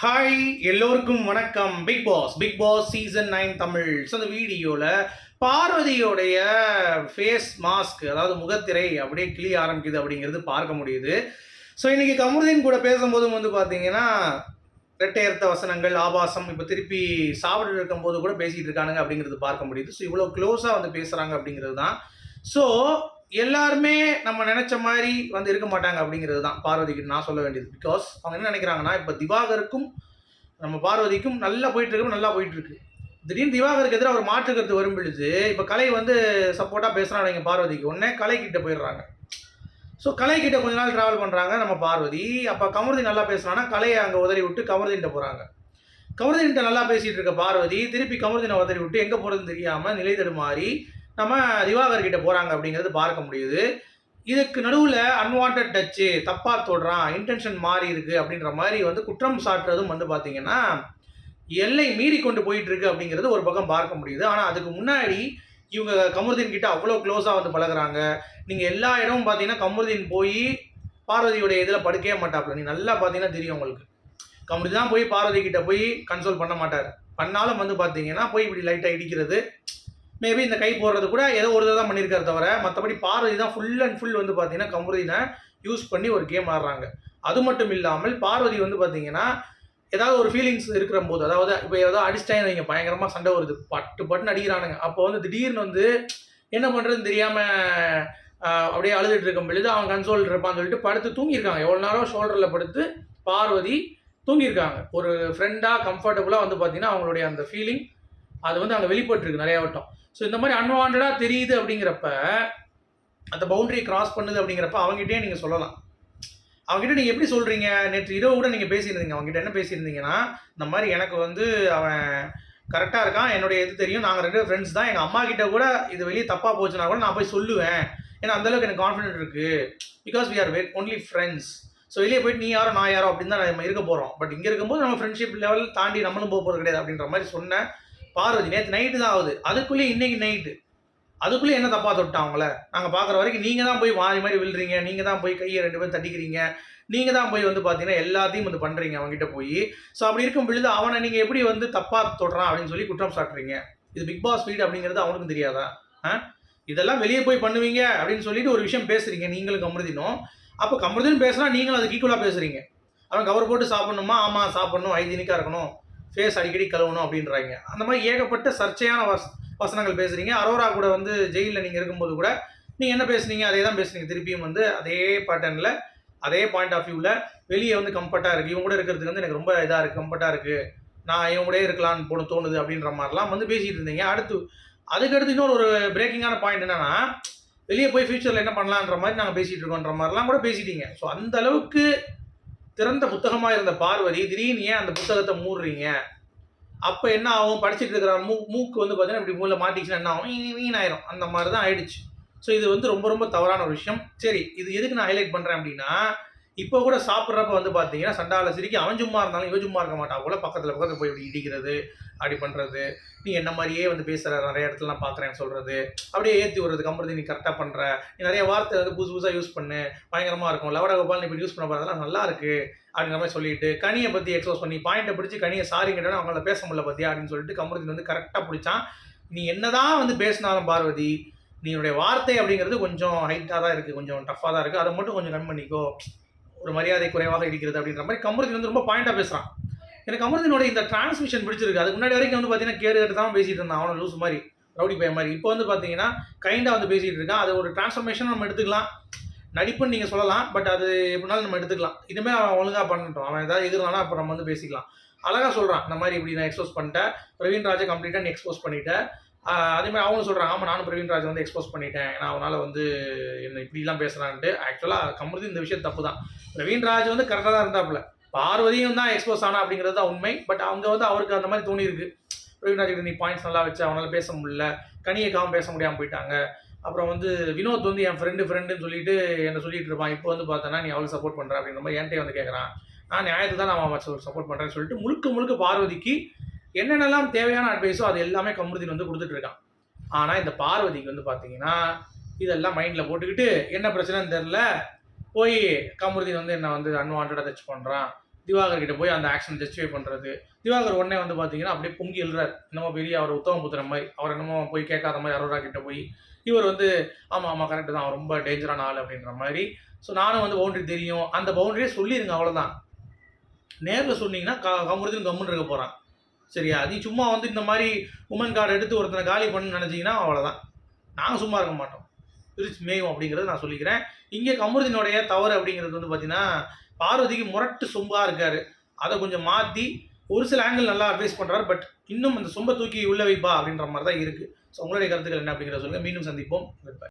Hi எல்லோருக்கும் வணக்கம். Bigg Boss Bigg Boss season nine Tamil. So அந்த வீடியோவில் பார்வதியோடைய ஃபேஸ் மாஸ்க் அதாவது முகத்திரை அப்படியே கிளி ஆரம்பிக்குது அப்படிங்கிறது பார்க்க முடியுது. ஸோ இன்றைக்கி கமருதீன் கூட பேசும்போதும் வந்து பார்த்தீங்கன்னா ரெட்டையர்த்த வசனங்கள் ஆபாசம் இப்போ திருப்பி சாப்பிட்டு இருக்கும்போது கூட பேசிகிட்டு இருக்கானுங்க அப்படிங்கிறது பார்க்க முடியுது. ஸோ இவ்வளோ க்ளோஸாக வந்து பேசுகிறாங்க அப்படிங்கிறது தான். ஸோ எல்லாருமே நம்ம நினைச்ச மாதிரி வந்து இருக்க மாட்டாங்க அப்படிங்கிறது தான் பார்வதிக்கு நான் சொல்ல வேண்டியது. பிகாஸ் அவங்க என்ன நினைக்கிறாங்கன்னா இப்போ திவாகருக்கும் நம்ம பார்வதிக்கும் நல்லா போயிட்டுருக்கு நல்லா போயிட்டு இருக்கு. திடீர்னு திவாகருக்கு எதிராக ஒரு மாற்று கருத்து வரும் பொழுது இப்போ கலை வந்து சப்போர்ட்டாக பேசுகிறாங்க பார்வதிக்கு. உடனே கலை கிட்ட போயிடுறாங்க. ஸோ கலை கிட்ட கொஞ்ச நாள் ட்ராவல் பண்ணுறாங்க நம்ம பார்வதி. அப்போ கமருதி நல்லா பேசுனான்னா கலையை அங்கே உதறி விட்டு கமருதின்ட்ட போகிறாங்க கமருதின்ட்ட நல்லா பேசிகிட்டு இருக்க பார்வதி திருப்பி கமருதினை உதறி விட்டு எங்கே போகிறதுன்னு தெரியாமல் நிலை தடுமாறி நம்ம திவாகர் கிட்ட போகிறாங்க அப்படிங்கிறது பார்க்க முடியுது. இதுக்கு நடுவில் அன்வான்ட் டச்சு தப்பாக தொடுறான் இன்டென்ஷன் மாறி இருக்கு அப்படின்ற மாதிரி வந்து குற்றம் சாட்டுறதும் வந்து பார்த்தீங்கன்னா எல்லை மீறி கொண்டு போயிட்டு இருக்கு அப்படிங்கிறது ஒரு பக்கம் பார்க்க முடியுது. ஆனால் அதுக்கு முன்னாடி இவங்க கமருதீன் கிட்ட அவ்வளோ க்ளோஸாக வந்து பழகுறாங்க. நீங்கள் எல்லா இடமும் பார்த்தீங்கன்னா கமருதீன் போய் பார்வதியோடைய இதில் படுக்கவே மாட்டாப்புல நீ நல்லா பார்த்தீங்கன்னா தெரியும் உங்களுக்கு. கமருதி தான் போய் பார்வதி கிட்ட போய் கன்சோல் பண்ண மாட்டார். பண்ணாலும் வந்து பார்த்தீங்கன்னா போய் இப்படி லைட்டாக இடிக்கிறது மேபி இந்த கை போடுறது கூட ஏதோ ஒரு தான் பண்ணியிருக்காரு தவிர மற்றபடி பார்வதி தான் ஃபுல் அண்ட் ஃபுல் வந்து பார்த்தீங்கன்னா கமுருதினை யூஸ் பண்ணி ஒரு கேம் ஆடுறாங்க. அது மட்டும் இல்லாமல் பார்வதி வந்து பார்த்தீங்கன்னா ஏதாவது ஒரு ஃபீலிங்ஸ் இருக்கிற போது அதாவது இப்போ ஏதாவது அடிச்சிட்டாங்க நீங்கள் பயங்கரமாக சண்டை வருது பட்டு பட்டுன்னு அடிக்கிறானுங்க. அப்போ வந்து திடீர்னு வந்து என்ன பண்ணுறதுன்னு தெரியாமல் அப்படியே அழுதுட்டு இருக்கும் பொழுது அவன் கன்சோல் இருப்பான்னு சொல்லிட்டு படுத்து தூங்கியிருக்காங்க. எவ்வளோ நேரம் ஷோல்டரில் படுத்து பார்வதி தூங்கியிருக்காங்க. ஒரு ஃப்ரெண்டாக கம்ஃபர்டபுளாக வந்து பார்த்தீங்கன்னா அவங்களுடைய அந்த ஃபீலிங் அது வந்து அங்கே வெளிப்பட்டுருக்கு நிறையா வட்டம். ஸோ இந்த மாதிரி அன்வான்டாக தெரியுது அப்படிங்கிறப்ப அந்த பவுண்டரி கிராஸ் பண்ணுது அப்படிங்கிறப்ப அவங்ககிட்டயே நீங்கள் சொல்லலாம். அவங்ககிட்ட நீங்கள் எப்படி சொல்கிறீங்க நேற்று இரவு கூட நீங்கள் பேசியிருந்தீங்க. அவங்ககிட்ட என்ன பேசியிருந்தீங்கன்னா இந்த மாதிரி எனக்கு வந்து அவன் கரெக்டாக இருக்கான் என்னுடைய இது தெரியும் நாங்கள் ரெண்டு ஃப்ரெண்ட்ஸ் தான். எங்கள் அம்மா கிட்ட கூட இது வெளியே தப்பாக போச்சுன்னா கூட நான் போய் சொல்லுவேன். ஏன்னா அந்தளவுக்கு எனக்கு கான்ஃபிடென்ட் இருக்குது because we are very only friends so வெளியே போயிட்டு நீ யாரோ நான் யாரோ அப்படின்னு தான் நம்ம இருக்க போகிறோம் பட் இங்கே இருக்கும்போது நம்ம ஃப்ரெண்ட்ஷிப் லெவல் தாண்டி நம்மளும் போக போகிறது கிடையாது அப்படின்ற மாதிரி சொன்னேன் பார்வதி நேற்று நைட்டு தான் ஆகுது. அதுக்குள்ளேயே இன்னைக்கு நைட்டு அதுக்குள்ளே என்ன தப்பாக தொட்டான் அவங்கள? நாங்கள் பார்க்குற வரைக்கும் நீங்கள் தான் போய் மாறி மாதிரி விழுறீங்க. நீங்கள் தான் போய் கையை ரெண்டு பேரும் தட்டிக்கிறீங்க. நீங்கள் தான் போய் வந்து பார்த்தீங்கன்னா எல்லாத்தையும் வந்து பண்ணுறீங்க அவங்ககிட்ட போய். ஸோ அப்படி இருக்கும் பொழுது அவனை நீங்கள் எப்படி வந்து தப்பாக தொடுறான் அப்படின்னு சொல்லி குற்றம் சாட்டுறீங்க. இது பிக் பாஸ் வீடு அப்படிங்கிறது அவனுக்கும் தெரியாதா? ஆ? இதெல்லாம் வெளியே போய் பண்ணுவீங்க அப்படின்னு சொல்லிட்டு ஒரு விஷயம் பேசுகிறீங்க நீங்களும் கமருதினும். அப்போ கமருதினும் பேசுனா நீங்களும் அதுக்கு ஈக்குவலாக பேசுகிறீங்க அவன் கவர் போட்டு சாப்பிடணுமா? ஆமாம் சாப்பிடணும். ஐதீனிக்காக இருக்கணும். ஃபேஸ் அடிக்கடி கழுவணும் அப்படின்றாங்க. அந்த மாதிரி ஏகப்பட்ட சர்ச்சையான வச வசனங்கள் பேசுகிறீங்க அரோரா கூட வந்து ஜெயிலில் நீங்கள் இருக்கும்போது கூட நீங்கள் என்ன பேசுனீங்க? அதே தான் பேசுனீங்க. திருப்பியும் வந்து அதே பேட்டர்னில் அதே பாயிண்ட் ஆஃப் வியூவில் வெளியே வந்து கம்ஃபர்ட்டாக இருக்குது இவங்க கூட இருக்கிறதுக்கு வந்து எனக்கு ரொம்ப இதாக இருக்குது கம்ஃபர்ட்டாக இருக்குது நான் இவங்க கூட இருக்கலாம்னு போன தோணுது அப்படின்ற மாதிரிலாம் வந்து பேசிகிட்டு இருந்தீங்க. அடுத்து அதுக்கடுத்து இன்னொரு ஒரு பிரேக்கிங்கான பாயிண்ட் என்னன்னா வெளியே போய் ஃபியூச்சரில் என்ன பண்ணலான்ற மாதிரி நாங்கள் பேசிகிட்டு இருக்கோன்ற மாதிரிலாம் கூட பேசிட்டீங்க. ஸோ அந்த அளவுக்கு திறந்த புத்தகமாக இருந்த பார்வதி திடீர்னு ஏன் அந்த புத்தகத்தை மூடுறீங்க? அப்போ என்ன ஆகும்? படிச்சுட்டு இருக்கிற மூ மூக்கு வந்து பார்த்தீங்கன்னா இப்படி மூல மாட்டிச்சுன்னா என்ன ஆகும்? வீ- வீணாயிரும். அந்த மாதிரி தான் ஆயிடுச்சு. ஸோ இது வந்து ரொம்ப ரொம்ப தவறான ஒரு விஷயம். சரி இது எதுக்கு நான் ஹைலைட் பண்ணுறேன் அப்படின்னா இப்போ கூட சாப்பிட்றப்ப வந்து பார்த்தீங்கன்னா சண்டாவில் சிரிக்கி அவன் சும்மா இருந்தாலும் இவன் சும்மா இருக்க மாட்டான் கூட பக்கத்தில் பக்கத்தில் போய் இப்படி இடிக்கிறது அப்படி பண்ணுறது நீ என்ன மாதிரியே வந்து பேசுகிற நிறைய இடத்துலலாம் பார்க்குறேன்னு சொல்கிறது அப்படியே ஏற்றி விடுறது கம்பெனி நீ கரெக்டாக பண்ணுற நீ நிறைய வார்த்தை வந்து புதுசு புதுசாக யூஸ் பண்ணு. பயங்கரமாக இருக்கும். லவட கோபால் இப்படி யூஸ் பண்ண போகிறதெல்லாம் நல்லா இருக்கு. அப்படிங்கிற மாதிரி சொல்லிட்டு கனியை பற்றி எக்ஸ்போஸ் பண்ணி பாயிண்ட்டை பிடிச்சி கனியை சாரி கேட்டோன்னா அவங்கள பேச முடியல பற்றி அப்படின்னு சொல்லிட்டு கமருதீன் வந்து கரெக்டாக பிடிச்சான். நீ என்னதான் வந்து பேசினாலும் பார்வதி நீனுடைய வார்த்தை அப்படிங்கிறது கொஞ்சம் ஹைட்டாக தான் இருக்குது கொஞ்சம் டஃப்பாக தான் இருக்குது அதை மட்டும் கொஞ்சம் கன் பண்ணிக்கோ. ஒரு மரியாதை குறைவாக இருக்கிறது அப்படின்ற மாதிரி கமருதீன் வந்து ரொம்ப பாயிண்டாக பேசுகிறான் எனக்கு அமருதீனோட இந்த டிரான்ஸ்மிஷன் பிடிச்சிருக்கு. அதுக்கு முன்னாடி வரைக்கும் வந்து பார்த்தீங்கன்னா கேடு தான் பேசிட்டு இருந்தான். அவனை லூஸ் மாதிரி ரவுடி பையன் மாதிரி. இப்போ வந்து பார்த்தீங்கன்னா கைண்டாக வந்து பேசிகிட்டு இருக்கான். அது ஒரு டிரான்ஸ்ஃபர்மேஷன் நம்ம எடுத்துக்கலாம். நடிப்புன்னு நீங்கள் சொல்லலாம். பட் அது எப்படினாலும் நம்ம எடுத்துக்கலாம். இனிமேல் அவன் ஒழுங்காக பண்ணட்டும். அவன் ஏதாவது எதிர்னானா அப்புறம் நம்ம வந்து பேசிக்கலாம். அழகாக சொல்கிறான் இந்த மாதிரி இப்படி நான் எக்ஸ்போஸ் பண்ணிட்டேன். பிரவீன் ராஜை கம்ப்ளீட்டாக நீ எக்ஸ்போஸ் பண்ணிட்டேன் அதே மாதிரி அவங்களும் சொல்கிறாங்க ஆமாம் நானும் பிரவீன் ராஜ் வந்து எக்ஸ்போஸ் பண்ணிட்டேன். ஏன்னா அவனால் வந்து என்ன இப்படிலாம் பேசுகிறான்ட்டு ஆக்சுவலாக கமருதி இந்த விஷயம் தப்பு தான். பிரவீன் ராஜ் வந்து கரெக்டாக தான் இருந்தாப்புல. பார்வதியும் தான் எக்ஸ்போஸ் ஆனா அப்படிங்கிறது தான் உண்மை. பட் அவங்க வந்து அவருக்கு அந்த மாதிரி தோணியிருக்கு. பிரவீன் ராஜ் கிட்ட நீ பாயிண்ட்ஸ் நல்லா வச்சு அவனால் பேச முடியல. கனியக்காவும் பேச முடியாமல் போயிட்டாங்க. அப்புறம் வந்து வினோத் வந்து என் ஃப்ரெண்டு ஃப்ரெண்டுன்னு சொல்லிட்டு என்ன சொல்லிட்டு இருப்பான். இப்போ வந்து பார்த்தோன்னா நீ அவளுக்கு சப்போர்ட் பண்ணுற அப்படின்ற மாதிரி என்கிட்ட வந்து கேட்குறான் நான் நியாயத்துக்கு தான் நான் அவன் சப்போர்ட் பண்ணுறேன்னு சொல்லிட்டு முழுக்க முழுக்க பார்வதிக்கு என்னென்னலாம் தேவையான அட்வைஸோ அது எல்லாமே கமருதீன் வந்து கொடுத்துட்டு இருக்கான் ஆனால் இந்த பார்வதிக்கு வந்து பார்த்தீங்கன்னா இதெல்லாம் மைண்டில் போட்டுக்கிட்டு என்ன பிரச்சனைன்னு தெரில போய் கமருதீன் வந்து என்னை வந்து அன்வான்டாக டச் பண்ணுறான் திவாகர் கிட்ட போய் அந்த ஆக்ஷன் ஜஸ்டிஃபை பண்ணுறது திவாகர் உடனே வந்து பார்த்தீங்கன்னா அப்படியே பொங்கி எழுறார். என்னமோ பெரிய அவர் உத்தம புத்திர மாதிரி. அவர் என்னமோ போய் கேட்காத மாதிரி அரோரா கிட்ட போய் இவர் வந்து ஆமாம் ஆமாம் கரெக்டு தான். அவன் ரொம்ப டேஞ்சரான ஆள் அப்படின்ற மாதிரி. ஸோ நானும் வந்து பவுண்ட்ரி தெரியும். அந்த பவுண்டரியே சொல்லிடுங்க அவ்வளோதான் நேரில் சொன்னீங்கன்னா க கமுருதின் கம்முன்னு இருக்க போகிறான் சரியா? நீ சும்மா வந்து இந்த மாதிரி உமன் கார்டு எடுத்து ஒருத்தனை காலி பண்ணு நினச்சிங்கன்னா அவ்வளோதான் நாங்கள் சும்மா இருக்க மாட்டோம். பிரிச்சு மேயும் அப்படிங்கிறத நான் சொல்லிக்கிறேன். இங்கே கமருதினுடைய தவறு அப்படிங்கிறது வந்து பார்த்தீங்கன்னா பார்வதிக்கு முரட்டு சொம்பாக இருக்கார். அதை கொஞ்சம் மாற்றி ஒரு சில ஆங்கிள் நல்லா அட்வைஸ் பண்ணுறாரு பட் இன்னும் அந்த சொம்பை தூக்கி உள்ள வைப்பா அப்படின்ற மாதிரி தான் இருக்குது ஸோ உங்களுடைய கருத்துக்கள் என்ன அப்படிங்கிறத சொல்லுங்கள் மீண்டும் சந்திப்போம்.